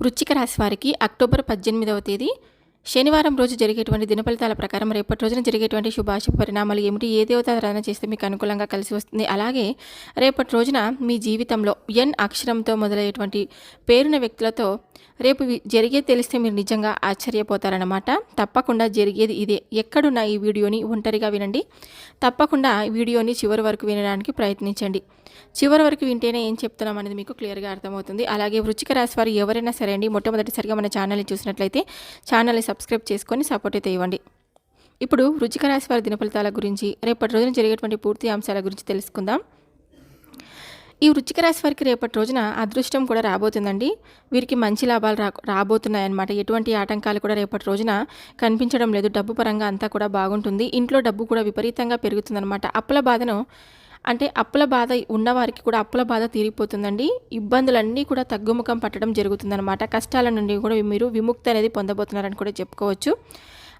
వృశ్చిక రాశి వారికి అక్టోబర్ పద్దెనిమిదవ తేదీ శనివారం రోజు జరిగేటువంటి దినఫలితాల ప్రకారం రేపటి రోజున జరిగేటువంటి శుభాశుభ పరిణామాలు ఏమిటి? ఏ దేవతారాధన చేస్తే మీకు అనుకూలంగా కలిసి వస్తుంది? అలాగే రేపటి రోజున మీ జీవితంలో ఎన్ అక్షరంతో మొదలయ్యేటువంటి పేరున వ్యక్తులతో రేపు జరిగేది తెలిస్తే మీరు నిజంగా ఆశ్చర్యపోతారనమాట తప్పకుండా జరిగేది ఇదే. ఎక్కడున్న ఈ వీడియోని ఒంటరిగా వినండి. తప్పకుండా వీడియోని చివరి వరకు వినడానికి ప్రయత్నించండి. చివరి వరకు వింటేనే ఏం చెప్తున్నాం అనేది మీకు క్లియర్గా అర్థమవుతుంది. అలాగే వృచ్చిక రాశి వారు ఎవరైనా సరే అండి మొట్టమొదటిసారిగా మన ఛానల్ని చూసినట్లయితే ఛానల్ని సబ్స్క్రైబ్ చేసుకొని సపోర్ట్ అయితే ఇవ్వండి. ఇప్పుడు రుచిక రాశి వారి దినఫలితాల గురించి రేపటి రోజున జరిగేటువంటి పూర్తి అంశాల గురించి తెలుసుకుందాం. ఈ వృచ్చిక రాశి వారికి రేపటి రోజున అదృష్టం కూడా రాబోతుందండి. వీరికి మంచి లాభాలు రా రాబోతున్నాయన్నమాట. ఎటువంటి ఆటంకాలు కూడా రేపటి రోజున కనిపించడం లేదు. డబ్బు పరంగా అంతా కూడా బాగుంటుంది. ఇంట్లో డబ్బు కూడా విపరీతంగా పెరుగుతుందన్నమాట. అప్పుల బాధను అంటే అప్పుల బాధ ఉన్నవారికి కూడా అప్పుల బాధ తీరిపోతుందండి. ఇబ్బందులన్నీ కూడా తగ్గుముఖం పట్టడం జరుగుతుందన్నమాట. కష్టాల నుండి కూడా మీరు విముక్తి అనేది పొందబోతున్నారని కూడా చెప్పుకోవచ్చు.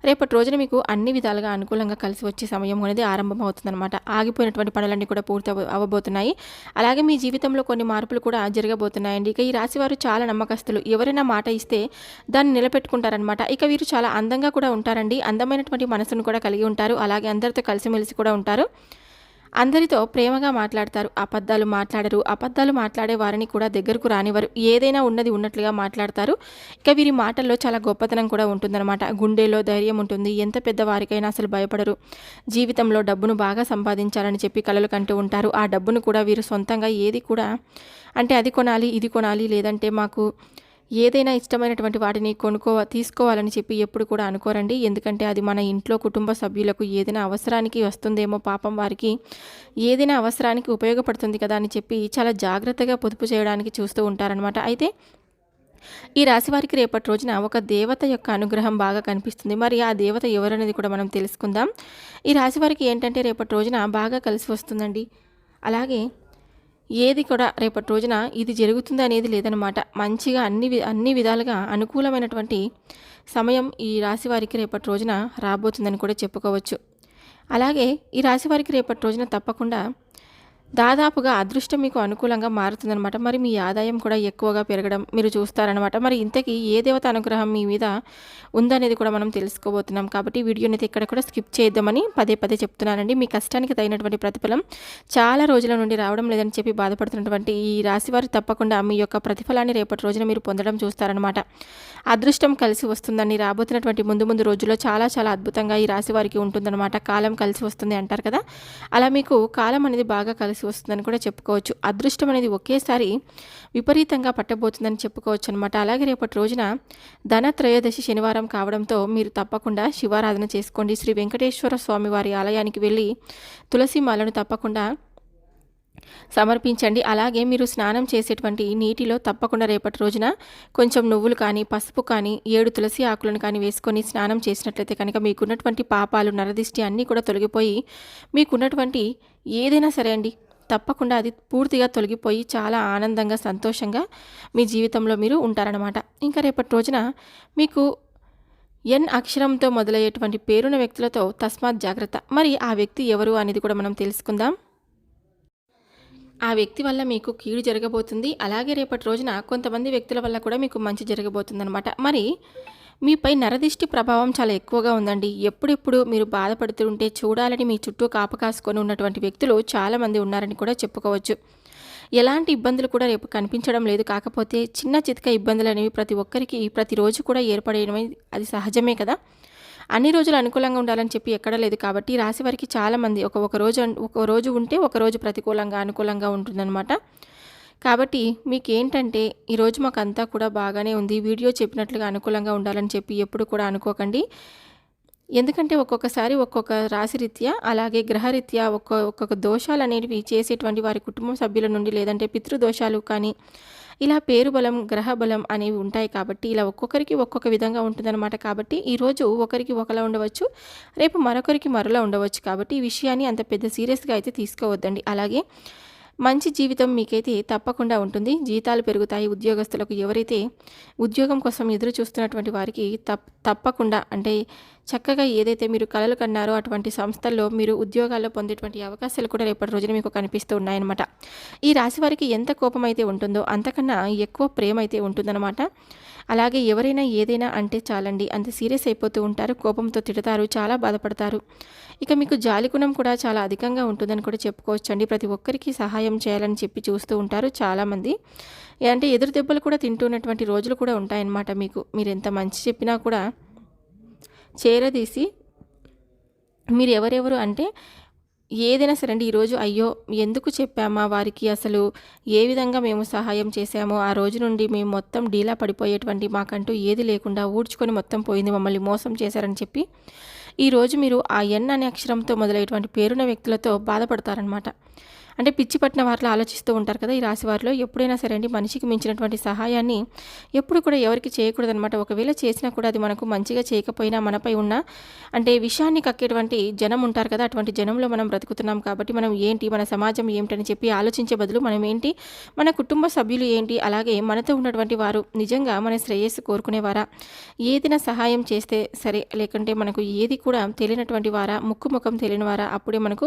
రేపటి రోజున మీకు అన్ని విధాలుగా అనుకూలంగా కలిసి వచ్చే సమయం అనేది ఆరంభం అవుతుందన్నమాట ఆగిపోయినటువంటి పనులన్నీ కూడా పూర్తి అవ అవ్వబోతున్నాయి అలాగే మీ జీవితంలో కొన్ని మార్పులు కూడా జరగబోతున్నాయండి. ఇక ఈ రాశివారు చాలా నమ్మకస్తులు. ఎవరైనా మాట ఇస్తే దాన్ని నిలబెట్టుకుంటారనమాట ఇక వీరు చాలా అందంగా కూడా ఉంటారండి. అందమైనటువంటి మనసును కూడా కలిగి ఉంటారు. అలాగే అందరితో కలిసిమెలిసి కూడా ఉంటారు. అందరితో ప్రేమగా మాట్లాడతారు. అబద్ధాలు మాట్లాడరు. అబద్ధాలు మాట్లాడే వారిని కూడా దగ్గరకు రానివారు ఏదైనా ఉన్నది ఉన్నట్లుగా మాట్లాడతారు. ఇక వీరి మాటల్లో చాలా గొప్పతనం కూడా ఉంటుందన్నమాట. గుండెలో ధైర్యం ఉంటుంది. ఎంత పెద్ద వారికైనా అసలు భయపడరు. జీవితంలో డబ్బును బాగా సంపాదించాలని చెప్పి కలలు కంటూ ఉంటారు. ఆ డబ్బును కూడా వీరు సొంతంగా ఏది కూడా అంటే అది కొనాలి ఇది కొనాలి లేదంటే మాకు ఏదైనా ఇష్టమైనటువంటి వాటిని కొనుక్కో తీసుకోవాలని చెప్పి ఎప్పుడు కూడా అనుకోరండి. ఎందుకంటే అది మన ఇంట్లో కుటుంబ సభ్యులకు ఏదైనా అవసరానికి వస్తుందేమో పాపం వారికి. ఏదైనా అవసరానికి ఉపయోగపడుతుంది కదా అని చెప్పి చాలా జాగ్రత్తగా పొదుపు చేయడానికి చూస్తూ ఉంటారనమాట అయితే ఈ రాశి వారికి రేపటి రోజున ఒక దేవత యొక్క అనుగ్రహం బాగా కనిపిస్తుంది. మరి ఆ దేవత ఎవరనేది కూడా మనం తెలుసుకుందాం. ఈ రాశి వారికి ఏంటంటే రేపటి రోజున బాగా కలిసి వస్తుందండి. అలాగే ఏది కూడా రేపటి రోజున ఇది జరుగుతుంది అనేది లేదనమాట మంచిగా అన్ని వి- అన్ని విధాలుగా అనుకూలమైనటువంటి సమయం ఈ రాశి వారికి రేపటి రోజున రాబోతుందని కూడా చెప్పుకోవచ్చు. అలాగే ఈ రాశి వారికి రేపటి రోజున తప్పకుండా దాదాపుగా అదృష్టం మీకు అనుకూలంగా మారుతుందనమాట మరి మీ ఆదాయం కూడా ఎక్కువగా పెరగడం మీరు చూస్తారనమాట మరి ఇంతకీ ఏ దేవత అనుగ్రహం మీ మీద ఉందనేది కూడా మనం తెలుసుకోబోతున్నాం. కాబట్టి వీడియోని అయితే ఇక్కడ కూడా స్కిప్ చేద్దామని పదే పదే చెప్తున్నానండి. మీ కష్టానికి తగినటువంటి ప్రతిఫలం చాలా రోజుల నుండి రావడం లేదని చెప్పి బాధపడుతున్నటువంటి ఈ రాశివారు తప్పకుండా మీ యొక్క ప్రతిఫలాన్ని రేపటి రోజున మీరు పొందడం చూస్తారనమాట అదృష్టం కలిసి వస్తుందని రాబోతున్నటువంటి ముందు ముందు రోజుల్లో చాలా చాలా అద్భుతంగా ఈ రాశి వారికి ఉంటుందన్నమాట. కాలం కలిసి వస్తుంది అంటారు కదా. అలా మీకు కాలం అనేది బాగా కలిసి వస్తుందని కూడా చెప్పుకోవచ్చు. అదృష్టం అనేది ఒకేసారి విపరీతంగా పట్టబోతుందని చెప్పుకోవచ్చు అనమాట అలాగే రేపటి రోజున ధన త్రయోదశి శనివారం కావడంతో మీరు తప్పకుండా శివారాధన చేసుకోండి. శ్రీ వెంకటేశ్వర స్వామి వారి ఆలయానికి వెళ్ళి తులసి మాలను తప్పకుండా సమర్పించండి. అలాగే మీరు స్నానం చేసేటువంటి నీటిలో తప్పకుండా రేపటి రోజున కొంచెం నువ్వులు కానీ పసుపు కానీ ఏడు తులసి ఆకులను కానీ వేసుకొని స్నానం చేసినట్లయితే కనుక మీకున్నటువంటి పాపాలు నరదిష్టి అన్నీ కూడా తొలగిపోయి మీకున్నటువంటి ఏదైనా సరే అండి తప్పకుండా అది పూర్తిగా తొలగిపోయి చాలా ఆనందంగా సంతోషంగా మీ జీవితంలో మీరు ఉంటారనమాట ఇంకా రేపటి రోజున మీకు ఎన్ అక్షరంతో మొదలయ్యేటువంటి పేరున్న వ్యక్తులతో తస్మాత్ జాగ్రత్త. మరి ఆ వ్యక్తి ఎవరు అనేది కూడా మనం తెలుసుకుందాం. ఆ వ్యక్తి వల్ల మీకు కీడు జరగబోతుంది. అలాగే రేపటి రోజున కొంతమంది వ్యక్తుల వల్ల కూడా మీకు మంచి జరగబోతుందన్నమాట. మరి మీపై నరదిష్టి ప్రభావం చాలా ఎక్కువగా ఉందండి. ఎప్పుడెప్పుడు మీరు బాధపడుతుంటే చూడాలని మీ చుట్టూ కాపకాసుకొని ఉన్నటువంటి వ్యక్తులు చాలామంది ఉన్నారని కూడా చెప్పుకోవచ్చు. ఎలాంటి ఇబ్బందులు కూడా రేపు కనిపించడం లేదు. కాకపోతే చిన్న చితక ఇబ్బందులు అనేవి ప్రతి ఒక్కరికి ప్రతిరోజు కూడా ఏర్పడేయడమే అది సహజమే కదా. అన్ని రోజులు అనుకూలంగా ఉండాలని చెప్పి ఎక్కడ లేదు కాబట్టి రాశి వారికి చాలామంది ఒక ఒక రోజు అన్- ఒక రోజు ఉంటే ఒక రోజు ప్రతికూలంగా అనుకూలంగా ఉంటుందన్నమాట. కాబట్టి మీకు ఏంటంటే ఈరోజు మాకు అంతా కూడా బాగానే ఉంది. వీడియో చెప్పినట్లుగా అనుకూలంగా ఉండాలని చెప్పి ఎప్పుడు కూడా అనుకోకండి. ఎందుకంటే ఒక్కొక్కసారి ఒక్కొక్క రాశిరీత్యా అలాగే గ్రహరీత్యా ఒక్క ఒక్కొక్క దోషాలు అనేవి చేసేటువంటి వారి కుటుంబ సభ్యుల నుండి లేదంటే పితృదోషాలు కానీ ఇలా పేరు బలం గ్రహ బలం అనేవి ఉంటాయి కాబట్టి ఇలా ఒక్కొక్కరికి ఒక్కొక్క విధంగా ఉంటుందన్నమాట. కాబట్టి ఈరోజు ఒకరికి ఒకలా ఉండవచ్చు రేపు మరొకరికి మరోలా ఉండవచ్చు. కాబట్టి ఈ విషయాన్ని అంత పెద్ద సీరియస్గా అయితే తీసుకోవద్దండి. అలాగే మంచి జీవితం మీకైతే తప్పకుండా ఉంటుంది. జీతాలు పెరుగుతాయి. ఉద్యోగస్తులకు ఎవరైతే ఉద్యోగం కోసం ఎదురు చూస్తున్నటువంటి వారికి తప్ తప్పకుండా అంటే చక్కగా ఏదైతే మీరు కళలు కన్నారో అటువంటి సంస్థల్లో మీరు ఉద్యోగాల్లో పొందేటువంటి అవకాశాలు కూడా రేపటి రోజున మీకు కనిపిస్తూ ఉన్నాయన్నమాట. ఈ రాశి వారికి ఎంత కోపం అయితే ఉంటుందో అంతకన్నా ఎక్కువ ప్రేమ అయితే ఉంటుందన్నమాట. అలాగే ఎవరైనా ఏదైనా అంటే చాలండి అంత సీరియస్ అయిపోతూ ఉంటారు కోపంతో తిడతారు చాలా బాధపడతారు. ఇక మీకు జాలిగుణం కూడా చాలా అధికంగా ఉంటుందని కూడా చెప్పుకోవచ్చండి. ప్రతి ఒక్కరికి సహాయం చేయాలని చెప్పి చూస్తూ ఉంటారు చాలామంది. అంటే ఎదురు దెబ్బలు కూడా తింటున్నటువంటి రోజులు కూడా ఉంటాయన్నమాట మీకు. మీరు ఎంత మంచి చెప్పినా కూడా చేరదీసి మీరు ఎవరెవరు అంటే ఏదైనా సరే అండి ఈరోజు అయ్యో ఎందుకు చెప్పామా వారికి అసలు? ఏ విధంగా మేము సహాయం చేశామో? ఆ రోజు నుండి మేము మొత్తం డీలా పడిపోయేటువంటి మాకంటూ ఏది లేకుండా ఊడ్చుకొని మొత్తం పోయింది మమ్మల్ని మోసం చేశారని చెప్పి ఈరోజు మీరు ఆ ఎన్ అనే అక్షరంతో మొదలైనటువంటి పేరున్న వ్యక్తులతో బాధపడతారనమాట అంటే పిచ్చి పట్టిన వారిలో ఆలోచిస్తూ ఉంటారు కదా ఈ రాశి వారిలో. ఎప్పుడైనా సరే అండి మనిషికి మించినటువంటి సహాయాన్ని ఎప్పుడు కూడా ఎవరికి చేయకూడదనమాట ఒకవేళ చేసినా కూడా అది మనకు మంచిగా చేయకపోయినా మనపై ఉన్న అంటే విషయాన్ని కక్కేటువంటి జనం ఉంటారు కదా అటువంటి జనంలో మనం బ్రతుకుతున్నాం కాబట్టి మనం ఏంటి మన సమాజం ఏమిటని చెప్పి ఆలోచించే బదులు మనం ఏంటి మన కుటుంబ సభ్యులు ఏంటి అలాగే మనతో ఉన్నటువంటి వారు నిజంగా మన శ్రేయస్సు కోరుకునేవారా? ఏదైనా సహాయం చేస్తే సరే లేకుంటే మనకు ఏది కూడా తెలియనటువంటి వారా ముక్కు ముఖం తెలియని వారా అప్పుడే మనకు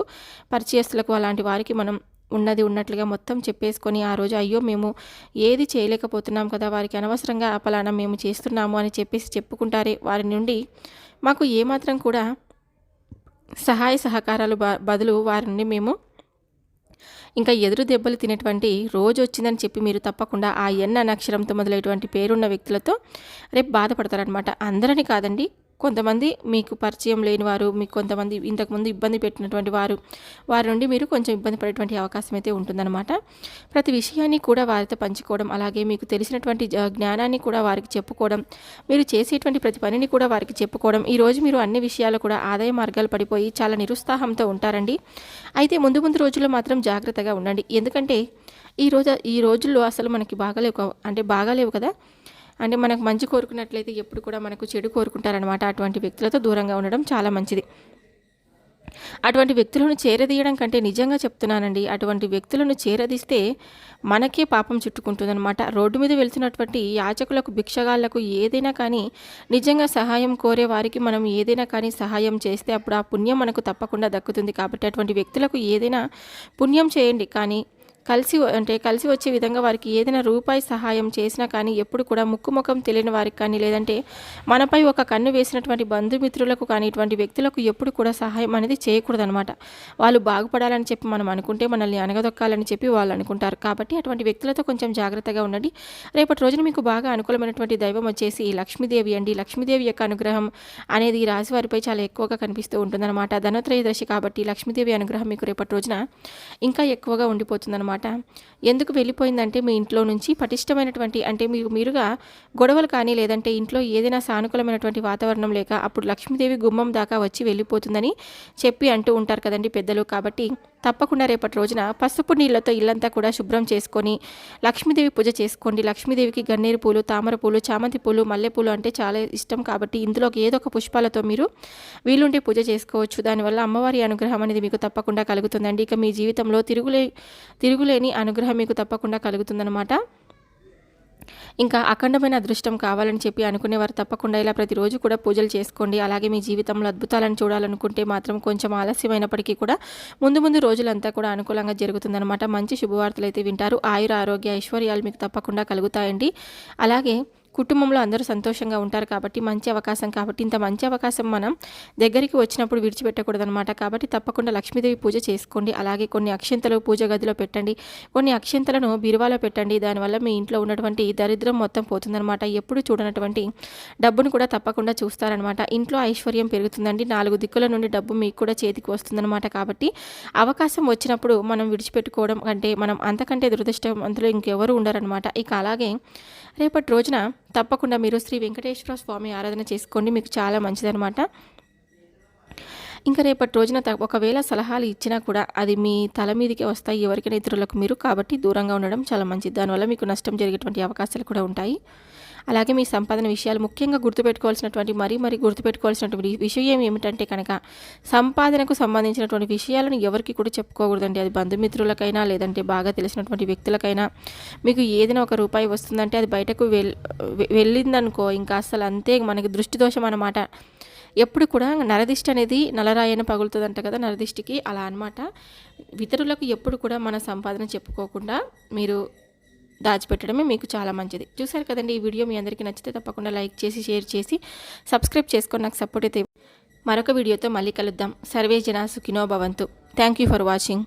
పరిచయస్తులకు అలాంటి వారికి మనం ఉన్నది ఉన్నట్లుగా మొత్తం చెప్పేసుకొని ఆ రోజు అయ్యో మేము ఏది చేయలేకపోతున్నాం కదా వారికి అనవసరంగా పలానా మేము చేస్తున్నాము అని చెప్పేసి చెప్పుకుంటారే. వారి నుండి మాకు ఏమాత్రం కూడా సహాయ సహకారాలు బ బదులు వారి నుండి మేము ఇంకా ఎదురు దెబ్బలు తినేటువంటి రోజు వచ్చిందని చెప్పి మీరు తప్పకుండా ఆ ఎన్న అక్షరంతో మొదలైనటువంటి పేరున్న వ్యక్తులతో రేపు బాధపడతారనమాట అందరని కాదండి కొంతమంది మీకు పరిచయం లేని వారు మీకు కొంతమంది ఇంతకుముందు ఇబ్బంది పెట్టినటువంటి వారు వారి నుండి మీరు కొంచెం ఇబ్బంది పడేటువంటి అవకాశం అయితే ఉంటుందన్నమాట. ప్రతి విషయాన్ని కూడా వారితో పంచుకోవడం అలాగే మీకు తెలిసినటువంటి జ్ఞానాన్ని కూడా వారికి చెప్పుకోవడం మీరు చేసేటువంటి ప్రతి పనిని కూడా వారికి చెప్పుకోవడం ఈరోజు మీరు అన్ని విషయాలు కూడా ఆదాయ మార్గాలు పడిపోయి చాలా నిరుత్సాహంతో ఉంటారండి. అయితే ముందు ముందు రోజుల్లో మాత్రం జాగ్రత్తగా ఉండండి. ఎందుకంటే ఈ రోజు ఈ రోజుల్లో అసలు మనకి బాగాలేవు అంటే బాగాలేవు కదా. అంటే మనకు మంచి కోరుకున్నట్లయితే ఎప్పుడు కూడా మనకు చెడు కోరుకుంటారనమాట అటువంటి వ్యక్తులతో దూరంగా ఉండడం చాలా మంచిది. అటువంటి వ్యక్తులను చేరదీయడం కంటే నిజంగా చెప్తున్నానండి అటువంటి వ్యక్తులను చేరదీస్తే మనకే పాపం చుట్టుకుంటుందన్నమాట. రోడ్డు మీద వెళ్తున్నటువంటి యాచకులకు భిక్షగాళ్ళకు ఏదైనా కానీ నిజంగా సహాయం కోరే వారికి మనం ఏదైనా కానీ సహాయం చేస్తే అప్పుడు ఆ పుణ్యం మనకు తప్పకుండా దక్కుతుంది. కాబట్టి అటువంటి వ్యక్తులకు ఏదైనా పుణ్యం చేయండి. కానీ కలిసి అంటే కలిసి వచ్చే విధంగా వారికి ఏదైనా రూపాయి సహాయం చేసినా కానీ ఎప్పుడు కూడా ముక్కు ముఖం తెలియని వారికి కానీ లేదంటే మనపై ఒక కన్ను వేసినటువంటి బంధుమిత్రులకు కానీ ఇటువంటి వ్యక్తులకు ఎప్పుడు కూడా సహాయం అనేది చేయకూడదనమాట వాళ్ళు బాగుపడాలని చెప్పి మనం అనుకుంటే మనల్ని అనగదొక్కాలని చెప్పి వాళ్ళు అనుకుంటారు. కాబట్టి అటువంటి వ్యక్తులతో కొంచెం జాగ్రత్తగా ఉండండి. రేపటి రోజున మీకు బాగా అనుకూలమైనటువంటి దైవం వచ్చేసి లక్ష్మీదేవి అండి. లక్ష్మీదేవి యొక్క అనుగ్రహం అనేది ఈ రాశి వారిపై చాలా ఎక్కువగా కనిపిస్తూ ఉంటుందన్నమాట. ధనత్రయోదశి కాబట్టి లక్ష్మీదేవి అనుగ్రహం మీకు రేపటి రోజున ఇంకా ఎక్కువగా ఉండిపోతుందన్నమాట. అనమాట ఎందుకు వెళ్ళిపోయిందంటే మీ ఇంట్లో నుంచి పటిష్టమైనటువంటి అంటే మీకు మీరుగా గొడవలు కానీ లేదంటే ఇంట్లో ఏదైనా సానుకూలమైనటువంటి వాతావరణం లేక అప్పుడు లక్ష్మీదేవి గుమ్మం దాకా వచ్చి వెళ్ళిపోతుందని చెప్పి అంటూ ఉంటారు కదండి పెద్దలు. కాబట్టి తప్పకుండా రేపటి రోజున పసుపు నీళ్ళతో ఇల్లంతా కూడా శుభ్రం చేసుకొని లక్ష్మీదేవి పూజ చేసుకోండి. లక్ష్మీదేవికి గన్నేరు పూలు తామర పూలు చామంతి పూలు మల్లెపూలు అంటే చాలా ఇష్టం కాబట్టి ఇందులోకి ఏదో ఒక పుష్పాలతో మీరు వీలుంటే పూజ చేసుకోవచ్చు. దానివల్ల అమ్మవారి అనుగ్రహం అనేది మీకు తప్పకుండా కలుగుతుందండి. ఇక మీ జీవితంలో తిరుగులే తిరుగులేని అనుగ్రహం మీకు తప్పకుండా కలుగుతుందన్నమాట. ఇంకా అఖండమైన అదృష్టం కావాలని చెప్పి అనుకునేవారు తప్పకుండా. ఇలా ప్రతిరోజు కూడా పూజలు చేసుకోండి. అలాగే మీ జీవితంలో అద్భుతాలను చూడాలనుకుంటే మాత్రం కొంచెం ఆలస్యమైనప్పటికీ కూడా ముందు ముందు రోజులంతా కూడా అనుకూలంగా జరుగుతుందన్నమాట. మంచి శుభవార్తలు అయితే వింటారు. ఆయుర ఆరోగ్య ఐశ్వర్యాలు మీకు తప్పకుండా కలుగుతాయండి. అలాగే కుటుంబంలో అందరూ సంతోషంగా ఉంటారు కాబట్టి మంచి అవకాశం కాబట్టి ఇంత మంచి అవకాశం మనం దగ్గరికి వచ్చినప్పుడు విడిచిపెట్టకూడదనమాట కాబట్టి తప్పకుండా లక్ష్మీదేవి పూజ చేసుకోండి. అలాగే కొన్ని అక్షంతలు పూజ గదిలో పెట్టండి. కొన్ని అక్షంతలను బిరువాలో పెట్టండి. దానివల్ల మీ ఇంట్లో ఉన్నటువంటి దరిద్రం మొత్తం పోతుందనమాట ఎప్పుడు చూడనటువంటి డబ్బును కూడా తప్పకుండా చూస్తారనమాట ఇంట్లో ఐశ్వర్యం పెరుగుతుందండి. నాలుగు దిక్కుల నుండి డబ్బు మీకు కూడా చేతికి వస్తుందనమాట కాబట్టి అవకాశం వచ్చినప్పుడు మనం విడిచిపెట్టుకోవడం అంటే మనం అంతకంటే దురదృష్టవంతులు ఇంకెవరు ఉండరనమాట ఇక అలాగే రేపటి రోజున తప్పకుండా మీరు శ్రీ వెంకటేశ్వర స్వామి ఆరాధన చేసుకోండి మీకు చాలా మంచిదనమాట ఇంకా రేపటి రోజున ఒకవేళ సలహాలు ఇచ్చినా కూడా అది మీ తల మీదకి వస్తాయి ఎవరికైనా ఇతరులకు మీరు కాబట్టి దూరంగా ఉండడం చాలా మంచిది. దానివల్ల మీకు నష్టం జరిగేటువంటి అవకాశాలు కూడా ఉంటాయి. అలాగే మీ సంపాదన విషయాలు ముఖ్యంగా గుర్తుపెట్టుకోవాల్సినటువంటి మరీ మరీ గుర్తుపెట్టుకోవాల్సినటువంటి విషయం ఏమిటంటే కనుక సంపాదనకు సంబంధించినటువంటి విషయాలను ఎవరికి కూడా చెప్పుకోకూడదండి. అది బంధుమిత్రులకైనా లేదంటే బాగా తెలిసినటువంటి వ్యక్తులకైనా. మీకు ఏదైనా ఒక రూపాయి వస్తుందంటే అది బయటకు వెల్ వెళ్ళిందనుకో ఇంకా అసలు అంతే మనకి దృష్టి దోషం అన్నమాట. ఎప్పుడు కూడా నరదిష్టి అనేది నలరాయన పగులుతుందంట కదా నరదిష్టికి. అలా అన్నమాట. ఇతరులకు ఎప్పుడు కూడా మన సంపాదన చెప్పుకోకుండా మీరు దాచిపెట్టడమే మీకు చాలా మంచిది. చూసారు కదండి ఈ వీడియో మీ అందరికీ నచ్చితే తప్పకుండా లైక్ చేసి షేర్ చేసి సబ్స్క్రైబ్ చేసుకొని నాకు సపోర్ట్ అయితే మరొక వీడియోతో మళ్ళీ కలుద్దాం. సర్వే జనా సుఖినో భవంతు. Thank you for watching